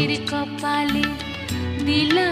తీరికొప్పాలి నీలో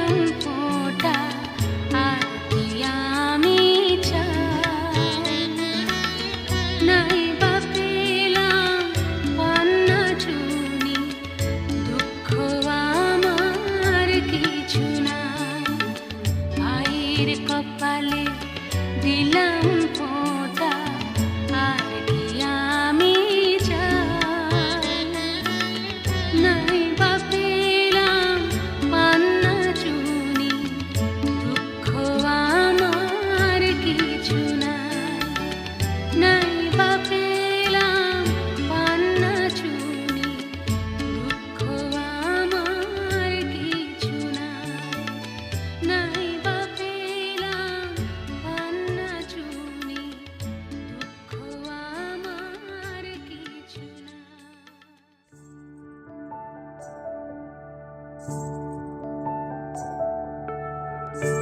Thank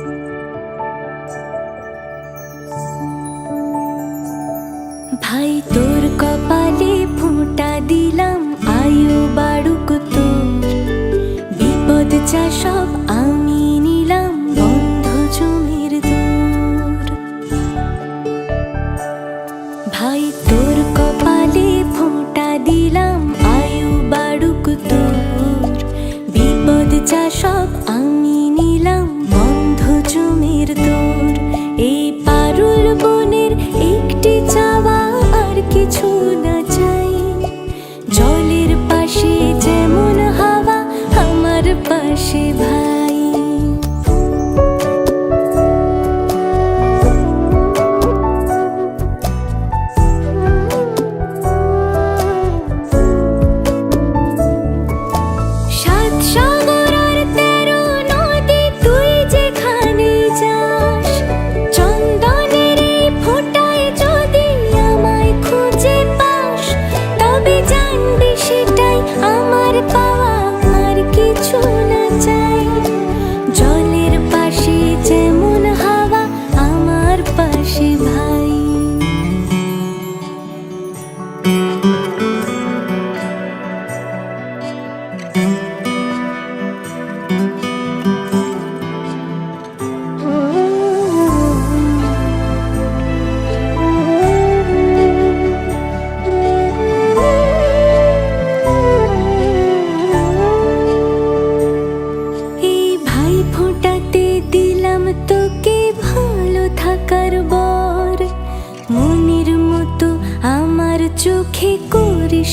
you. যা সব আমি নিলাম। মন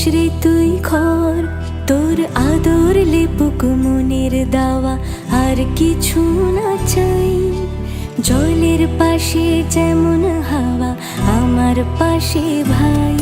রে তুই ঘর তোর আদর লেপুক মনের দাওয়া, আর কিছু না চাই। জলের পাশে যেমন হাওয়া, আমার পাশে ভাই।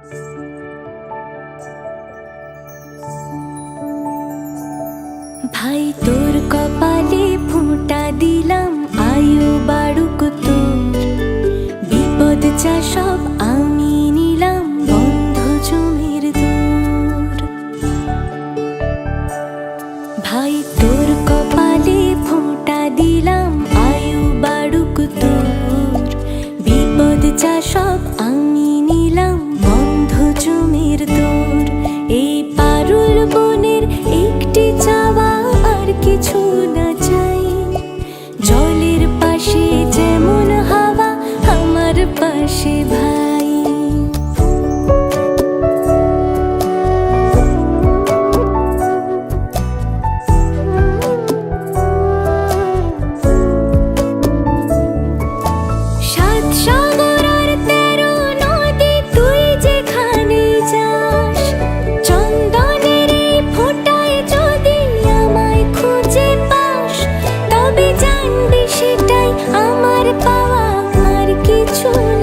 ভাই, তোর কপালে ফুটা দিলাম, আয়ু বাড়ুক তোর। বিপদ চা সব আমি নিলাম, বন্ধ জমির দূর। ভাই, তোর কপালে ফুটা দিলাম, আয়ু বাড়ুক তোর। বিপদ চা সব to me.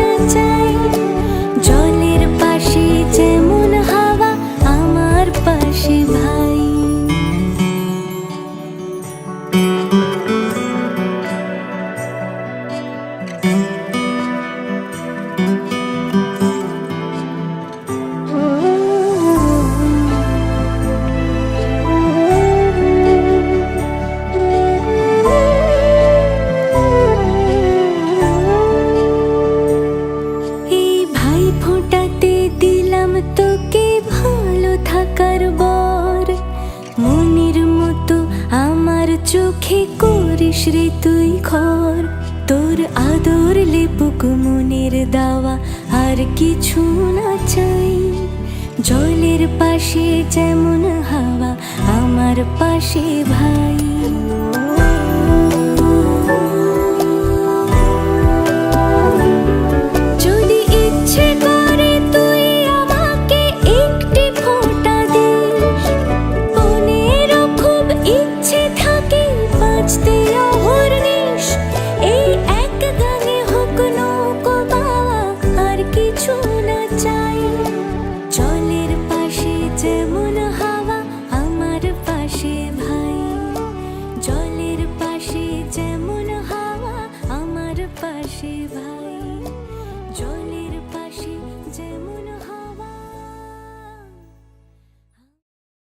করিস রে তুই খর? তোর আদর লেপুক মনের দাওয়া, আর কিছু না চাই। জলের পাশে যেমন হাওয়া, আমার পাশে ভাই। জলের পাশে যেমন